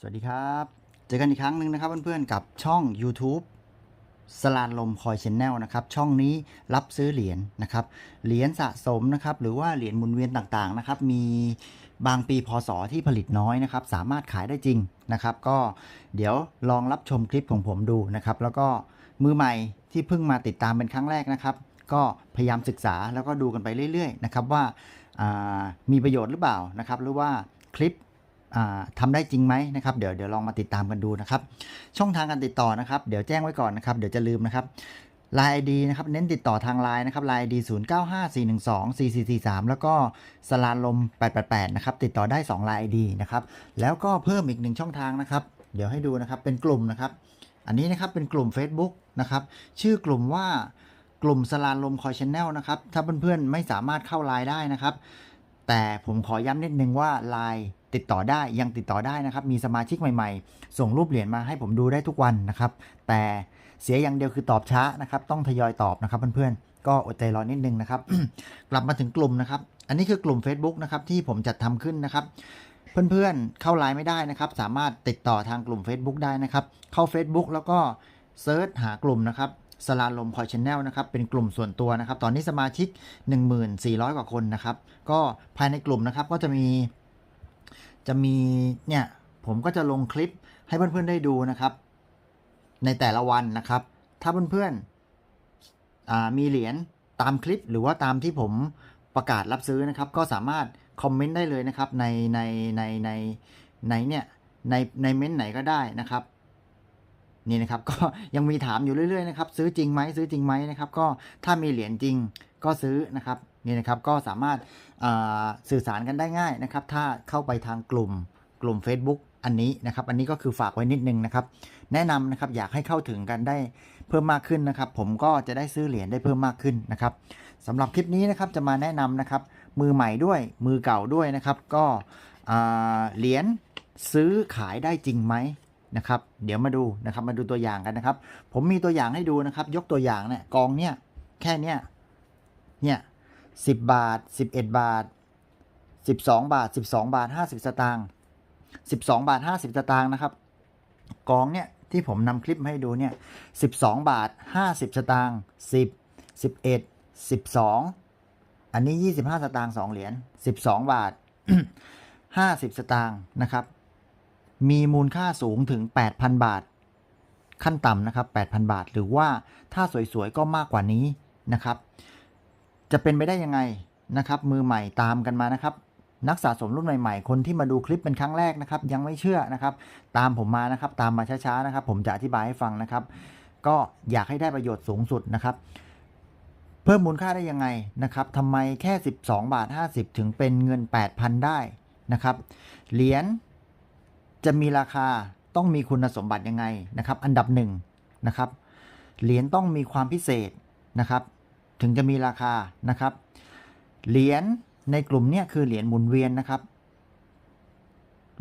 สวัสดีครับ เจอกันอีกครั้งหนึ่งนะครับเพื่อนๆกับช่อง YouTube สลานลมคอยชแนลนะครับ ช่องนี้รับซื้อเหรียญนะครับ เหรียญสะสมนะครับ หรือว่าเหรียญหมุนเวียนต่างๆนะครับ มีบางปีพศที่ผลิตน้อยนะครับ สามารถขายได้จริงนะครับ ก็เดี๋ยวลองรับชมคลิปของผมดูนะครับ แล้วก็มือใหม่ที่เพิ่งมาติดตามเป็นครั้งแรกนะครับ ก็พยายามศึกษาแล้วก็ดูกันไปเรื่อย ๆ นะครับว่าอ่ามีประโยชน์หรือเปล่านะครับ หรือว่าคลิป อ่าทำได้จริงไหมนะครับเดี๋ยวเดี๋ยวลองมาติดตามกันดูนะครับ ช่องทางการติดต่อนะครับ เดี๋ยวแจ้งไว้ก่อนนะครับ เดี๋ยวจะลืมนะครับ Line ID นะครับเน้นติดต่อทาง Line นะครับ Line ID 0 9 5 4 1 2 4 4 4 3แล้วก็สลานลม888นะครับติดต่อได้2 Line ID นะครับแล้วก็เพิ่มอีกหนึ่งช่องทางนะครับ เดี๋ยวให้ดูนะครับเป็นกลุ่มนะครับ อันนี้นะครับเป็นกลุ่ม Facebook นะครับชื่อกลุ่มว่ากลุ่มสลานลมคอยชแนลนะครับถ้าเพื่อนๆไม่สามารถเข้า Line ได้นะครับ แต่ผมขอย้ำนิดนึงว่า Line ติดต่อได้ยังติดต่อได้นะครับ มีสมาชิกใหม่ๆ ส่งรูปเหรียญมาให้ผมดูได้ทุกวันนะครับ แต่เสียอย่างเดียวคือตอบช้านะครับ ต้องทยอยตอบนะครับเพื่อนๆก็อดใจรอนิดนึงนะครับ กลับมาถึงกลุ่มนะครับ อันนี้คือกลุ่ม Facebook นะครับที่ผมจัดทำขึ้นนะครับ เพื่อนๆเข้าไลน์ไม่ได้นะครับ สามารถติดต่อทางกลุ่ม Facebook ได้นะครับ เข้า Facebook แล้วก็เซิร์ชหากลุ่มนะครับสลาลมคอยชแนลนะครับเป็นกลุ่มส่วนตัวนะครับ ตอนนี้สมาชิก 1400 กว่าคนนะครับ ก็ภายในกลุ่มนะครับก็จะมี จะมีเนี่ยผมก็จะลงคลิปให้เพื่อนๆได้ดูนะครับ ในแต่ละวันนะครับ ถ้าเพื่อนๆมีเหรียญตามคลิปหรือว่าตามที่ผมประกาศรับซื้อนะครับ ก็สามารถคอมเมนต์ได้เลยนะครับในในในในในเนี่ยในในเม้นต์ไหนก็ได้นะครับนี่นะครับก็ยังมีถามอยู่เรื่อยๆนะครับซื้อจริงไหมซื้อจริงไหมนะครับ ก็ถ้ามีเหรียญจริงก็ซื้อนะครับนี่นะครับก็สามารถ สื่อสารกันได้ง่ายนะครับ ถ้าเข้าไปทางกลุ่มกลุ่ม Facebook อันนี้นะครับ อันนี้ก็คือฝากไว้นิดนึงนะครับ แนะนำนะครับอยากให้เข้าถึงกันได้เพิ่มมากขึ้นนะครับ ผมก็จะได้ซื้อเหรียญได้เพิ่มมากขึ้นนะครับสำหรับคลิปนี้นะครับจะมาแนะนำนะครับ มือใหม่ด้วยมือเก่าด้วยนะครับ ก็เหรียญซื้อขายได้จริงไหมนะครับ เดี๋ยวมาดูนะครับมาดูตัวอย่างกันนะครับ ผมมีตัวอย่างให้ดูนะครับ ยกตัวอย่างเนี่ยกองเนี่ยแค่เนี้ยเนี่ย สิบบาทสิบเอ็ดบาทสิบสองบาทสิบสองบาทห้าสิบสตางค์สิบสองบาทห้าสิบสตางค์นะครับ กองเนี่ยที่ผมนำคลิปให้ดูเนี่ยสิบสองบาทห้าสิบสตางค์สิบสิบเอ็ดสิบสองอันนี้ยี่สิบห้าสตางค์สองเหรียญสิบสองบาทห้าสิบสตางค์นะครับ มีมูลค่าสูงถึง 8,000 บาท ขั้นต่ำนะครับ 8,000 บาท หรือว่าถ้าสวยๆ ก็มากกว่านี้นะครับ จะเป็นไปได้ยังไงนะครับมือใหม่ตามกันมานะครับ นักสะสมรุ่นใหม่ๆ คนที่มาดูคลิปเป็นครั้งแรกนะครับ ยังไม่เชื่อนะครับ ตามผมมานะครับ ตามมาช้าๆนะครับ ผมจะอธิบายให้ฟังนะครับ ก็อยากให้ได้ประโยชน์สูงสุดนะครับ เพิ่มมูลค่าได้ยังไงนะครับทำไมแค่ 12 บาท 50 ถึงเป็นเงิน 8,000 ได้นะครับ เหรียญจะมีราคาต้องมีคุณสมบัติยังไงนะครับ อันดับหนึ่งนะครับ เหรียญต้องมีความพิเศษนะครับ ถึงจะมีราคานะครับ เหรียญในกลุ่มนี้คือเหรียญหมุนเวียนนะครับ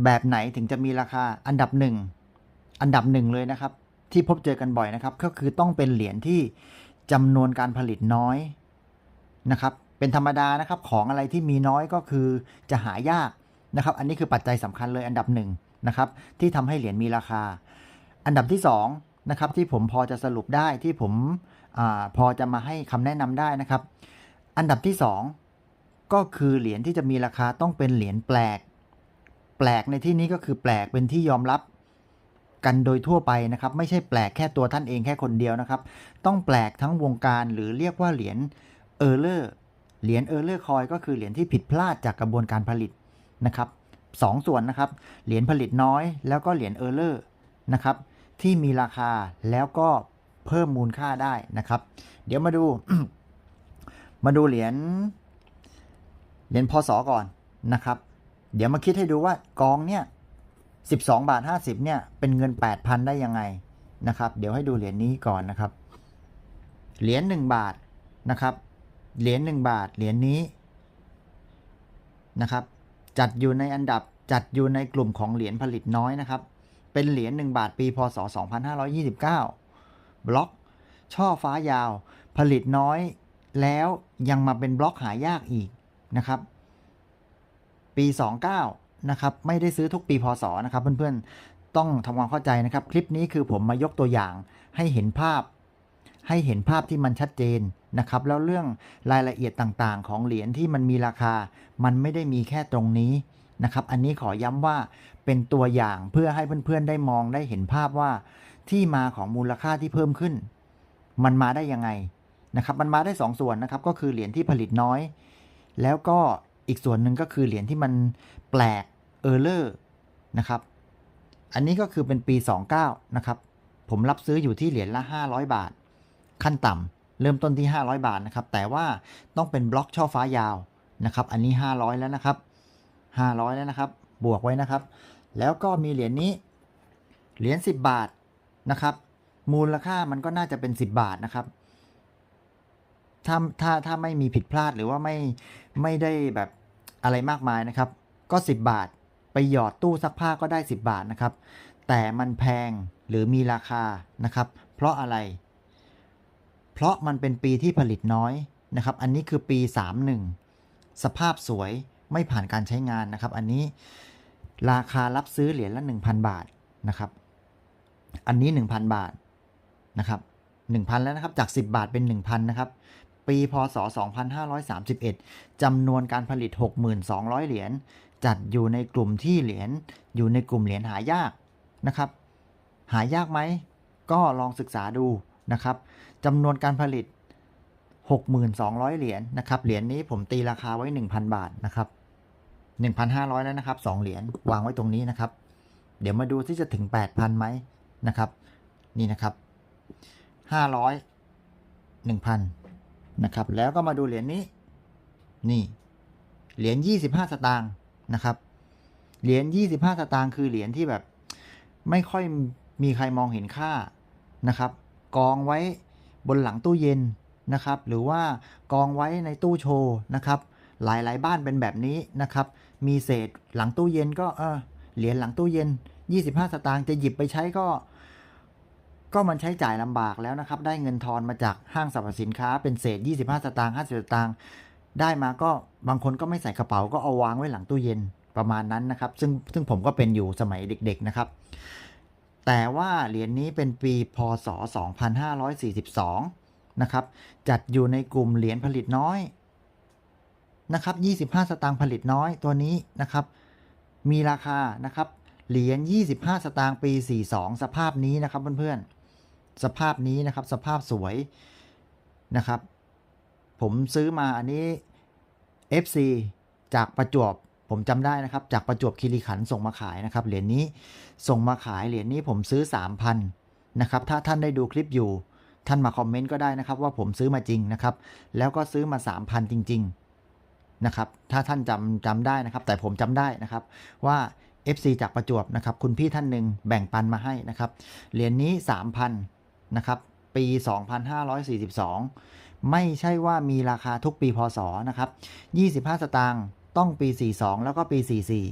แบบไหนถึงจะมีราคาอันดับหนึ่งอันดับหนึ่งเลยนะครับ ที่พบเจอกันบ่อยนะครับ ก็คือต้องเป็นเหรียญที่จำนวนการผลิตน้อยนะครับ เป็นธรรมดานะครับของอะไรที่มีน้อยก็คือจะหายากนะครับ อันนี้คือปัจจัยสำคัญเลยอันดับหนึ่งนะครับที่ทำให้เหรียญมีราคา อันดับที่สองนะครับที่ผมพอจะสรุปได้ที่ผม อพอจะมาให้คำแนะนำได้นะครับ อันดับที่สองก็คือเหรียญที่จะมีราคาต้องเป็นเหรียญแปลก แปลกในที่นี้ก็คือแปลกเป็นที่ยอมรับกันโดยทั่วไปนะครับ ไม่ใช่แปลกแค่ตัวท่านเองแค่คนเดียวนะครับ ต้องแปลกทั้งวงการหรือเรียกว่าเหรียญเออร์เลอร์เหรียญเออร์เลอร์คอยก็คือเหรียญที่ผิดพลาดจากกระบวนการผลิตนะครับสองส่วนนะครับ เหรียญผลิตน้อยแล้วก็เหรียญเออร์เลอร์นะครับ ที่มีราคาแล้วก็ เพิ่มมูลค่าได้นะครับ เดี๋ยวมาดู มาดูเหรียญเหรียญพศก่อนนะครับ เดี๋ยวมาคิดให้ดูว่ากองเนี่ย12 บาท 50เนี่ยเป็นเงิน 8,000 ได้ยังไงนะครับ เดี๋ยวให้ดูเหรียญนี้ก่อนนะครับ เหรียญ1บาทนะครับ เหรียญ1บาท เหรียญนี้นะครับ จัดอยู่ในอันดับจัดอยู่ในกลุ่มของเหรียญผลิตน้อยนะครับ เป็นเหรียญ1บาทปีพศ 2529 บล็อก ช่อฟ้ายาว ผลิตน้อยแล้วยังมาเป็นบล็อกหายากอีกนะครับ ปี 29 นะครับ ไม่ได้ซื้อทุกปีพศนะครับ เพื่อนๆ ต้องทำความเข้าใจนะครับ คลิปนี้คือผมมายกตัวอย่างให้เห็นภาพ ให้เห็นภาพที่มันชัดเจนนะครับ แล้วเรื่องรายละเอียดต่างๆ ของเหรียญที่มันมีราคา มันไม่ได้มีแค่ตรงนี้นะครับ อันนี้ขอย้ำว่าเป็นตัวอย่างเพื่อให้เพื่อนๆ ได้มองได้เห็นภาพว่า ที่มาของมูลค่าที่เพิ่มขึ้น มันมาได้ยังไงนะครับ มันมาได้สองส่วนนะครับ ก็คือเหรียญที่ผลิตน้อย แล้วก็อีกส่วนหนึ่งก็คือเหรียญที่มันแปลกเออร์เลอร์นะครับ อันนี้ก็คือเป็นปี 29 นะครับ ผมรับซื้ออยู่ที่เหรียญละ 500 บาท ขั้นต่ำเริ่มต้นที่ 500 บาทนะครับ แต่ว่าต้องเป็นบล็อกช่อฟ้ายาวนะครับ อันนี้ 500 แล้วนะครับ 500 แล้วนะครับ บวกไว้นะครับ แล้วก็มีเหรียญนี้ เหรียญ10 บาท นะครับ มูลค่ามันก็น่าจะเป็น 10 บาทนะครับ ถ้าถ้าถ้าไม่มีผิดพลาดหรือว่าไม่ไม่ได้แบบอะไรมากมายนะครับ ก็ 10 บาท ไปหยอดตู้ซักผ้าก็ได้ 10 บาทนะครับ แต่มันแพงหรือมีราคานะครับ เพราะอะไร เพราะมันเป็นปีที่ผลิตน้อยนะครับ อันนี้คือปี 31 สภาพสวยไม่ผ่านการใช้งานนะครับ อันนี้ราคารับซื้อเหรียญละ 1,000 บาทนะครับ อันนี้ 1,000 บาทนะครับ1,000 แล้วนะครับจาก 10 บาทเป็น 1,000นะครับปีพศ 2531 จำนวนการผลิต 6,200 เหรียญจัดอยู่ในกลุ่มที่เหรียญอยู่ในกลุ่มเหรียญหายากนะครับ หายากไหมก็ลองศึกษาดูนะครับจำนวนการผลิต 6,200 เหรียญนะครับเหรียญนี้ผมตีราคาไว้ 1,000 บาทนะครับ1,500 แล้วนะครับ 2 เหรียญวางไว้ตรงนี้นะครับ เดี๋ยวมาดูที่จะถึง 8,000ไหม นะครับนี่นะครับ500 1,000นะครับ แล้วก็มาดูเหรียญนี้ นี่ เหรียญ25สตางค์นะครับ เหรียญ25สตางค์คือเหรียญที่แบบ ไม่ค่อยมีใครมองเห็นค่านะครับ กองไว้บนหลังตู้เย็นนะครับ หรือว่ากองไว้ในตู้โชว์นะครับ หลายๆ บ้านเป็นแบบนี้นะครับ มีเศษหลังตู้เย็นก็เออเหรียญหลังตู้เย็น 25 สตางค์จะหยิบไปใช้ก็ ก็มันใช้จ่ายลำบากแล้วนะครับ ได้เงินทอนมาจากห้างสรรพสินค้าเป็นเศษ 25 สตางค์50 สตางค์ได้มาก็บางคนก็ไม่ใส่กระเป๋าก็เอาวางไว้หลังตู้เย็นประมาณนั้นนะครับ ซึ่งซึ่งผมก็เป็นอยู่สมัยเด็ก ๆนะครับ แต่ว่าเหรียญนี้เป็นปีพศ 2542 นะครับ จัดอยู่ในกลุ่มเหรียญผลิตน้อยนะครับ 25 สตางค์ผลิตน้อยตัวนี้นะครับ มีราคานะครับ เหรียญ 25 สตางค์ปี 42 สภาพนี้นะครับเพื่อนๆ สภาพนี้นะครับ สภาพสวยนะครับ ผมซื้อมาอันนี้ FC จากประจวบผมจำได้นะครับ จากประจวบคีรีขันธ์ส่งมาขายนะครับ เหรียญนี้ส่งมาขายเหรียญนี้ผมซื้อ 3,000นะครับ ถ้าท่านได้ดูคลิปอยู่ ท่านมาคอมเมนต์ก็ได้นะครับว่าผมซื้อมาจริงนะครับ แล้วก็ซื้อมา 3,000 จริง ๆ นะครับ ถ้าท่านจำจำได้นะครับ แต่ผมจำได้นะครับว่า FC จากประจวบนะครับ คุณพี่ท่านหนึ่งแบ่งปันมาให้นะครับ เหรียญนี้ 3,000 นะครับ ปี 2542 ไม่ใช่ว่ามีราคาทุกปีพศนะครับ 25 สตางค์ต้องปี 42 แล้วก็ปี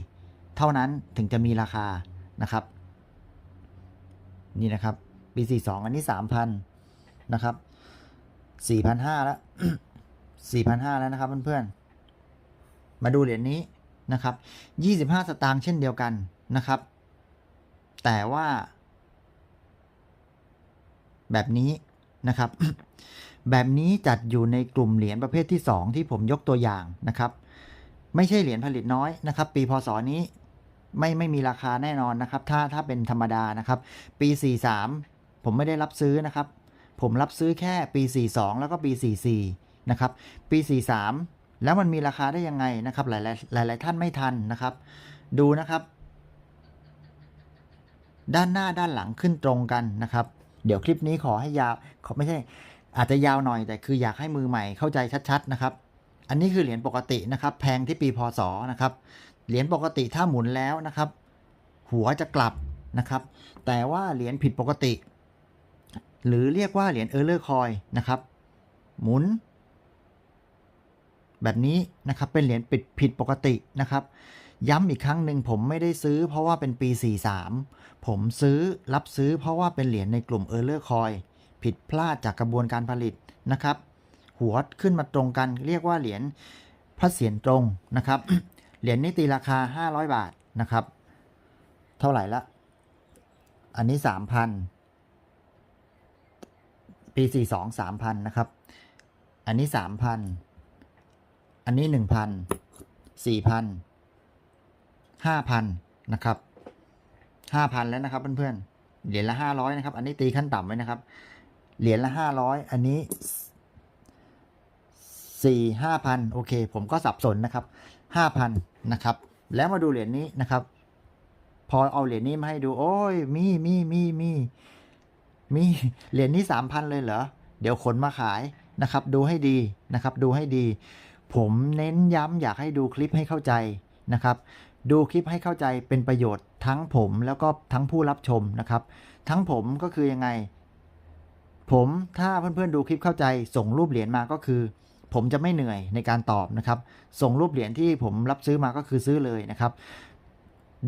44 เท่านั้นถึงจะมีราคานะครับ นี่นะครับ ปี 42 อันนี้ 3,000 นะครับ 4,500 แล้ว 4,500 แล้วนะครับเพื่อนๆ มาดูเหรียญนี้ นะครับ25 สตางค์เช่นเดียวกันนะครับ แต่ว่า แบบนี้นะครับ แบบนี้จัดอยู่ในกลุ่มเหรียญประเภทที่ 2 ที่ผมยกตัวอย่างนะครับ ไม่ใช่เหรียญผลิตน้อยนะครับ ปีพศนี้ไม่ไม่มีราคาแน่นอนนะครับ ถ้าถ้าเป็นธรรมดานะครับ ปี 43 ผมไม่ได้รับซื้อนะครับ ผมรับซื้อแค่ปี 42 แล้วก็ปี 44นะครับ ปี 43 แล้วมันมีราคาได้ยังไงนะครับหลายหลายหลาย ๆ ท่านไม่ทันนะครับ ดูนะครับ ด้านหน้าด้านหลังขึ้นตรงกันนะครับ เดี๋ยวคลิปนี้ขอให้ยาวขอไม่ใช่ อาจจะยาวหน่อยแต่คืออยากให้มือใหม่เข้าใจชัด ๆ นะครับ อันนี้คือเหรียญปกตินะครับ แพงที่ปีพศนะครับเหรียญปกติถ้าหมุนแล้วนะครับ หัวจะกลับนะครับ แต่ว่าเหรียญผิดปกติ หรือเรียกว่าเหรียญเออร์เลอร์คอยนะครับ หมุน แบบนี้นะครับเป็นเหรียญปิดผิดปกตินะครับ ย้ำอีกครั้งหนึ่งผมไม่ได้ซื้อเพราะว่าเป็นปี 43 ผมซื้อรับซื้อเพราะว่าเป็นเหรียญในกลุ่มเออร์เลอร์คอยผิดพลาดจากกระบวนการผลิตนะครับ หัวขึ้นมาตรงกัน เรียกว่าเหรียญพระเศียรตรงนะครับเหรียญนี้ตีราคา 500 บาทนะครับ เท่าไหร่ละ อันนี้ 3,000 ปี 42 3,000 นะครับ อันนี้ 3,000 อันนี้1,000 4,000 5,000นะครับ5,000แล้วนะครับเพื่อนๆเหรียญละ500นะครับ อันนี้ตีขั้นต่ำไว้นะครับ เหรียญละ500อันนี้สี่ห้าพันโอเค ผมก็สับสนนะครับห้าพันนะครับ แล้วมาดูเหรียญนี้นะครับ พอเอาเหรียญนี้มาให้ดู โอ้ยมีมีมีมีมีเหรียญนี้สามพันเลยเหรอเดี๋ยวขนมาขายนะครับ ดูให้ดีนะครับ ดูให้ดี ผมเน้นย้ำอยากให้ดูคลิปให้เข้าใจนะครับ ดูคลิปให้เข้าใจเป็นประโยชน์ทั้งผมแล้วก็ทั้งผู้รับชมนะครับ ทั้งผมก็คือยังไง ผมถ้าเพื่อนๆดูคลิปเข้าใจ ส่งรูปเหรียญมาก็คือ ผมจะไม่เหนื่อยในการตอบนะครับ ส่งรูปเหรียญที่ผมรับซื้อมาก็คือซื้อเลยนะครับ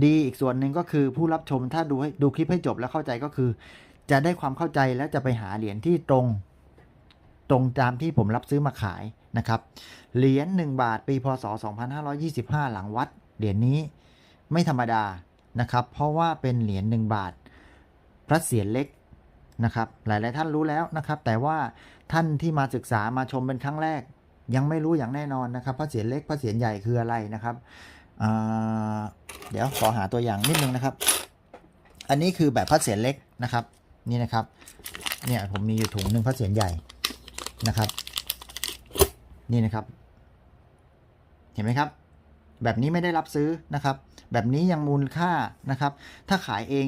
ดีอีกส่วนหนึ่งก็คือผู้รับชมถ้าดูให้ดูคลิปให้จบแล้วเข้าใจก็คือ จะได้ความเข้าใจและจะไปหาเหรียญที่ตรง ตรงตามที่ผมรับซื้อมาขาย นะครับ เหรียญ1บาทปีพศ 2525 หลังวัด เหรียญนี้ไม่ธรรมดานะครับ เพราะว่าเป็นเหรียญ1บาท พระเศียรเล็กนะครับ หลาย ๆ ท่านรู้แล้วนะครับ แต่ว่าท่านที่มาศึกษามาชมเป็นครั้งแรก ยังไม่รู้อย่างแน่นอนนะครับ พระเศียรเล็ก พระเศียรใหญ่คืออะไรนะครับอ่าเดี๋ยวขอหาตัวอย่างนิดนึงนะครับ อันนี้คือแบบพระเศียรเล็กนะครับ นี่นะครับ เนี่ยผมมีอยู่ถุงหนึ่งพระเศียรใหญ่นะครับ นี่นะครับ เห็นไหมครับ แบบนี้ไม่ได้รับซื้อนะครับ แบบนี้ยังมูลค่านะครับ ถ้าขายเอง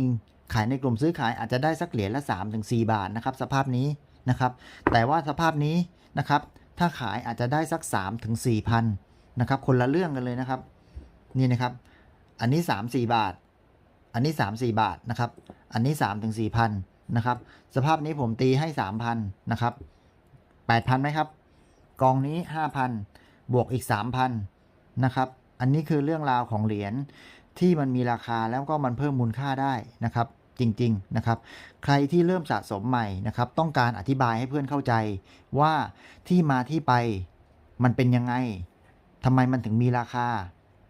ขายในกลุ่มซื้อขายอาจจะได้สักเหรียญละ3-4ถึงบาทนะครับ สภาพนี้นะครับ แต่ว่าสภาพนี้นะครับ ถ้าขายอาจจะได้สัก3ถึง4พันนะครับ คนละเรื่องกันเลยนะครับ นี่นะครับ อันนี้ 3 4 บาท อันนี้ 3 4 บาทนะครับ อันนี้3ถึง4พันนะครับ สภาพนี้ผมตีให้ 3,000นะครับ8,000ไหมครับ กองนี้ 5,000 บวกอีก 3,000 นะครับ อันนี้คือเรื่องราวของเหรียญที่มันมีราคาแล้วก็มันเพิ่มมูลค่าได้นะครับ จริง ๆ นะครับ ใครที่เริ่มสะสมใหม่นะครับ ต้องการอธิบายให้เพื่อนเข้าใจว่าที่มาที่ไปมันเป็นยังไงทำไมมันถึงมีราคา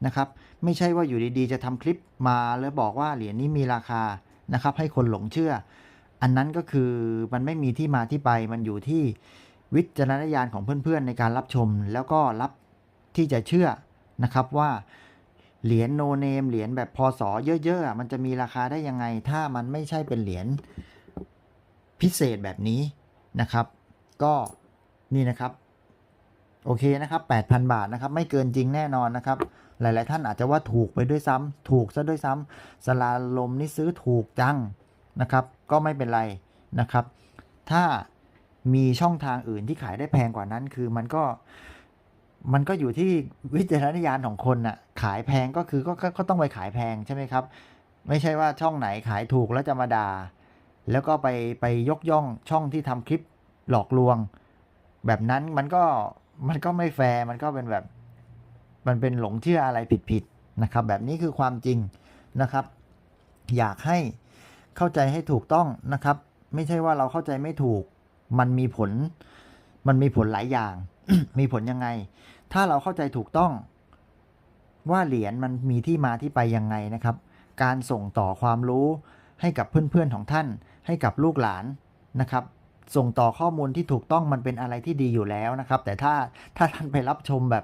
นะครับ ไม่ใช่ว่าอยู่ดีๆ จะทำคลิปมาแล้วบอกว่าเหรียญนี้มีราคานะครับ ให้คนหลงเชื่อ อันนั้นก็คือมันไม่มีที่มาที่ไปมันอยู่ที่ วิจารณญาณของเพื่อนๆ ในการรับชม แล้วก็รับที่จะเชื่อนะครับว่าเหรียญโนเนมเหรียญแบบพศเยอะๆ มันจะมีราคาได้ยังไง ถ้ามันไม่ใช่เป็นเหรียญพิเศษแบบนี้นะครับ ก็นี่นะครับ โอเคนะครับ 8,000 บาทนะครับ ไม่เกินจริงแน่นอนนะครับ หลายๆ ท่านอาจจะว่าถูกไปด้วยซ้ำถูกซะด้วยซ้ำสลาลมนี่ซื้อถูกจังนะครับ ก็ไม่เป็นไรนะครับ ถ้า มีช่องทางอื่นที่ขายได้แพงกว่านั้น คือมันก็มันก็อยู่ที่วิจารณญาณของคนน่ะ ขายแพงก็คือก็ก็ก็ต้องไปขายแพงใช่ไหมครับ ไม่ใช่ว่าช่องไหนขายถูกแล้วจะมาด่าแล้วก็ไปไปยกย่องช่องที่ทำคลิปหลอกลวง แบบนั้นมันก็มันก็ไม่แฟร์มันก็เป็นแบบ มันเป็นหลงเชื่ออะไรผิดๆนะครับ แบบนี้คือความจริงนะครับ อยากให้เข้าใจให้ถูกต้องนะครับ ไม่ใช่ว่าเราเข้าใจไม่ถูก มันมีผล มันมีผลหลายอย่าง มีผลยังไง ถ้าเราเข้าใจถูกต้อง ว่าเหรียญมันมีที่มาที่ไปยังไงนะครับ การส่งต่อความรู้ให้กับเพื่อนๆของท่าน ให้กับลูกหลานนะครับ ส่งต่อข้อมูลที่ถูกต้องมันเป็นอะไรที่ดีอยู่แล้วนะครับ แต่ถ้าถ้าท่านไปรับชมแบบ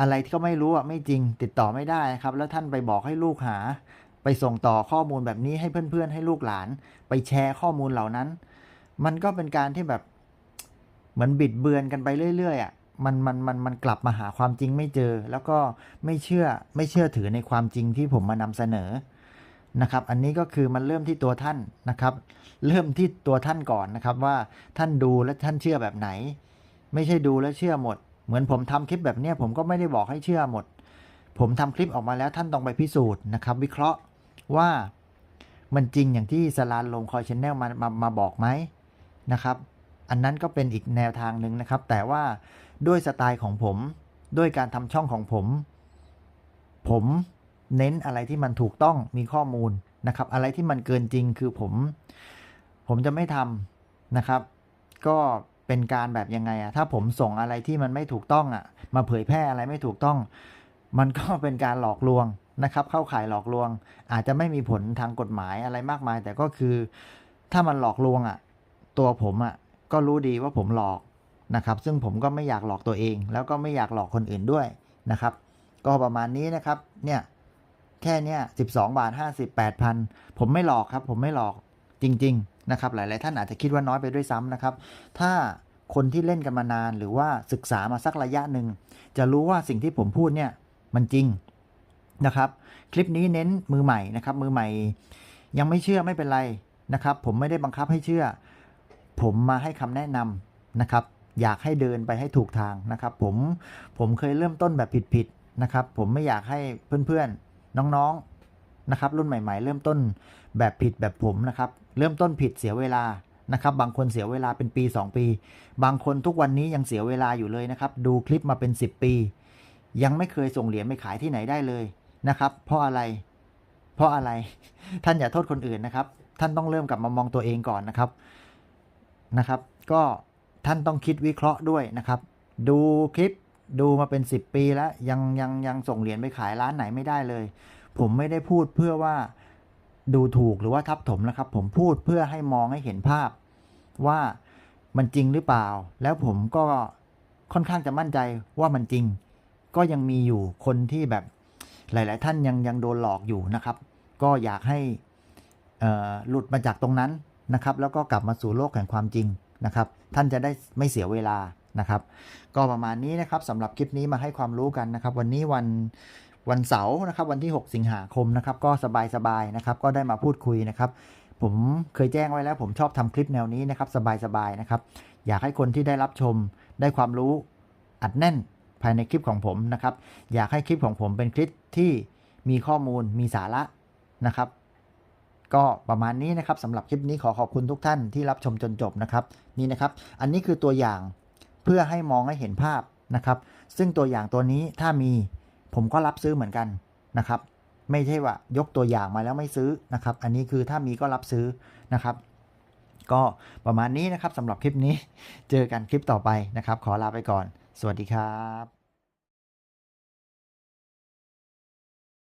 อะไรที่ก็ไม่รู้อะไม่จริง ติดต่อไม่ได้นะครับ แล้วท่านไปบอกให้ลูกหา ไปส่งต่อข้อมูลแบบนี้ให้เพื่อนๆ ให้ลูกหลาน ไปแชร์ข้อมูลเหล่านั้น มันก็เป็นการที่แบบเหมือนบิดเบือนกันไปเรื่อยๆอะมันมันมันมันกลับมาหาความจริงไม่เจอ แล้วก็ไม่เชื่อไม่เชื่อถือในความจริงที่ผมมานำเสนอนะครับ อันนี้ก็คือมันเริ่มที่ตัวท่านนะครับ เริ่มที่ตัวท่านก่อนนะครับว่าท่านดูและท่านเชื่อแบบไหน ไม่ใช่ดูแล้วเชื่อหมด เหมือนผมทำคลิปแบบเนี้ยผมก็ไม่ได้บอกให้เชื่อหมด ผมทำคลิปออกมาแล้วท่านต้องไปพิสูจน์นะครับ วิเคราะห์ว่ามันจริงอย่างที่สลานลงคอยชแนลมามามาบอกไหม นะครับ อันนั้นก็เป็นอีกแนวทางหนึ่งนะครับ แต่ว่าด้วยสไตล์ของผม ด้วยการทำช่องของผม ผมเน้นอะไรที่มันถูกต้องมีข้อมูลนะครับ อะไรที่มันเกินจริงคือผม ผมจะไม่ทำนะครับ ก็เป็นการแบบยังไงอะถ้าผมส่งอะไรที่มันไม่ถูกต้องอะมาเผยแพร่อะไรไม่ถูกต้อง มันก็เป็นการหลอกลวงนะครับ เข้าข่ายหลอกลวง อาจจะไม่มีผลทางกฎหมายอะไรมากมาย แต่ก็คือ ถ้ามันหลอกลวงอะ ตัวผมอะก็รู้ดีว่าผมหลอกนะครับ ซึ่งผมก็ไม่อยากหลอกตัวเอง แล้วก็ไม่อยากหลอกคนอื่นด้วยนะครับ ก็ประมาณนี้นะครับ เนี่ยแค่เนี้ย12บสองบาท50 8,000ผมไม่หลอกครับ ผมไม่หลอกจริง ๆ นะครับ หลาย ๆ ท่านอาจจะคิดว่าน้อยไปด้วยซ้ำนะครับ ถ้าคนที่เล่นกันมานานหรือว่าศึกษามาสักระยะหนึ่ง จะรู้ว่าสิ่งที่ผมพูดเนี่ยมันจริงนะครับ คลิปนี้เน้นมือใหม่นะครับ มือใหม่ ยังไม่เชื่อไม่เป็นไรนะครับ ผมไม่ได้บังคับให้เชื่อ ผมมาให้คำแนะนำนะครับ อยากให้เดินไปให้ถูกทางนะครับ ผมผมเคยเริ่มต้นแบบผิดๆนะครับ ผมไม่อยากให้เพื่อนๆน้องๆนะครับ รุ่นใหม่ ๆ เริ่มต้นแบบผิดแบบผมนะครับ เริ่มต้นผิดเสียเวลานะครับบางคนเสียเวลาเป็นปี 2 ปี บางคนทุกวันนี้ยังเสียเวลาอยู่เลยนะครับ ดูคลิปมาเป็น 10 ปี ยังไม่เคยส่งเหรียญไปขายที่ไหนได้เลยนะครับ เพราะอะไร เพราะอะไร ท่านอย่าโทษคนอื่นนะครับ ท่านต้องเริ่มกลับมามองตัวเองก่อนนะครับ นะครับ ก็ท่านต้องคิดวิเคราะห์ด้วยนะครับ ดูคลิปดูมาเป็น 10 ปีแล้ว ยังยังยังส่งเหรียญไปขายร้านไหนไม่ได้เลย ผมไม่ได้พูดเพื่อว่าดูถูกหรือว่าทับถมนะครับ ผมพูดเพื่อให้มองให้เห็นภาพว่ามันจริงหรือเปล่า แล้วผมก็ค่อนข้างจะมั่นใจว่ามันจริง ก็ยังมีอยู่คนที่แบบหลาย ๆ ท่านยังยังโดนหลอกอยู่นะครับ ก็อยากให้หลุดมาจากตรงนั้น นะครับ แล้วก็กลับมาสู่โลกแห่งความจริงนะครับ ท่านจะได้ไม่เสียเวลานะครับ ก็ประมาณนี้นะครับสำหรับคลิปนี้มาให้ความรู้กันนะครับ วันนี้วันวันเสาร์นะครับ วันที่ 6 สิงหาคมนะครับ ก็สบายๆนะครับ ก็ได้มาพูดคุยนะครับ ผมเคยแจ้งไว้แล้ว ผมชอบทำคลิปแนวนี้นะครับ สบายๆนะครับ อยากให้คนที่ได้รับชมได้ความรู้อัดแน่นภายในคลิปของผมนะครับ อยากให้คลิปของผมเป็นคลิปที่มีข้อมูลมีสาระนะครับ ก็ประมาณนี้นะครับสำหรับคลิปนี้ขอขอบคุณทุกท่านที่รับชมจนจบนะครับนี่นะครับ อันนี้คือตัวอย่างเพื่อให้มองให้เห็นภาพนะครับ ซึ่งตัวอย่างตัวนี้ถ้ามีผมก็รับซื้อเหมือนกันนะครับ ไม่ใช่ว่ายกตัวอย่างมาแล้วไม่ซื้อนะครับ อันนี้คือถ้ามีก็รับซื้อนะครับ ก็ประมาณนี้นะครับสำหรับคลิปนี้เจอกันคลิปต่อไปนะครับ ขอลาไปก่อน สวัสดีครับ